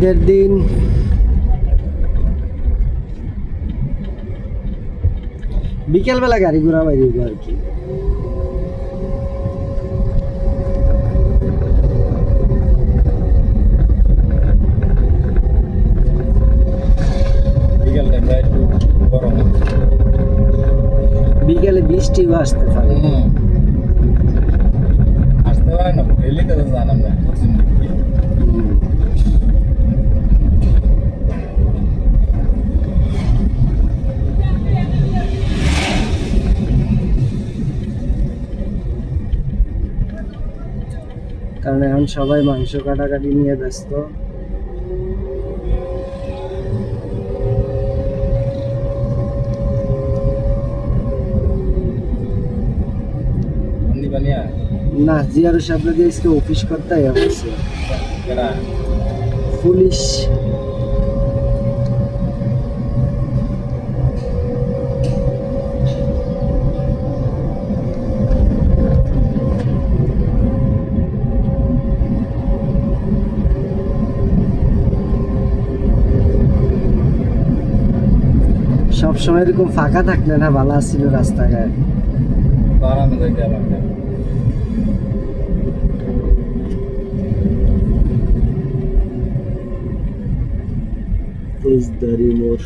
ঈদের দিন। বিকেলবেলা গাড়ি ঘোরা বাইরে আর কি। বিকেল বৃষ্টিও আসতে পারে। আসতে পারে না রেলিতে তো জানাম না কারণ এখন সবাই মাংস কাটাকাটি নিয়ে ব্যস্ত। না জিয়ারু সাহেব আজকে অফিস করতে কেডা? পুলিশ। সবসময় এরকম ফাঁকা থাকলে না ভালো আসছিল রাস্তাঘাট। ফৌজদারি মোড়।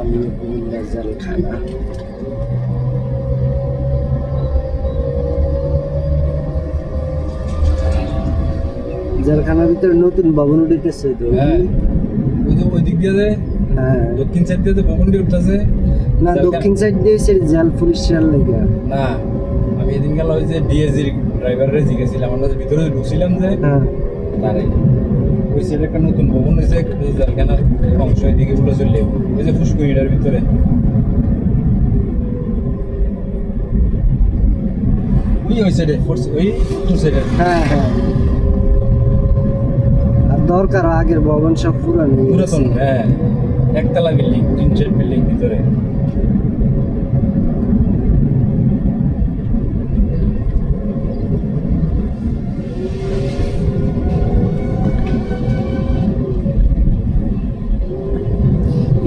সামনে কুমিল্লা জেলখানা জেলখানার ভিতরে নতুন ভবন উঠেছে তো। হ্যাঁ। ওই দিক দিয়ে হ্যাঁ। দক্ষিণ সাইড দিয়ে যে ভবনটি উঠতেছে না দক্ষিণ সাইড দিয়ে সে জেল পুলিশ স্টেশন লেগে। না আমি এদিন গেল ওই যে ডিএসজির ড্রাইভারের জিজ্ঞেসছিলাম আমরা ভিতরে ঢুকছিলাম যে হ্যাঁ। তারে। সাইডে একটা নতুন ভবন হয়েছে অংশ এদিকে উঠে চললে ওই যে ভিতরে। ওই ওই সাইডে ওই টু সাইডে। হ্যাঁ হ্যাঁ। আর দরকার আগের ভবন সব পুরানো পুরাতন হ্যাঁ। একতলা বিল্ডিং তিন চার বিল্ডিং ভিতরে।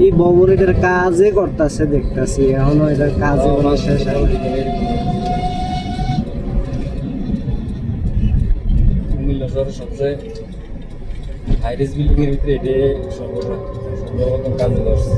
এই ভবন এটার কাজে করতেছে, দেখতেছি। এখনও এটার কাজে শেষ হয় সবচেয়ে হাইরেস বিল্ডিং এর ভিতরে এটা সর্বপ্রথম কাজে ধরছে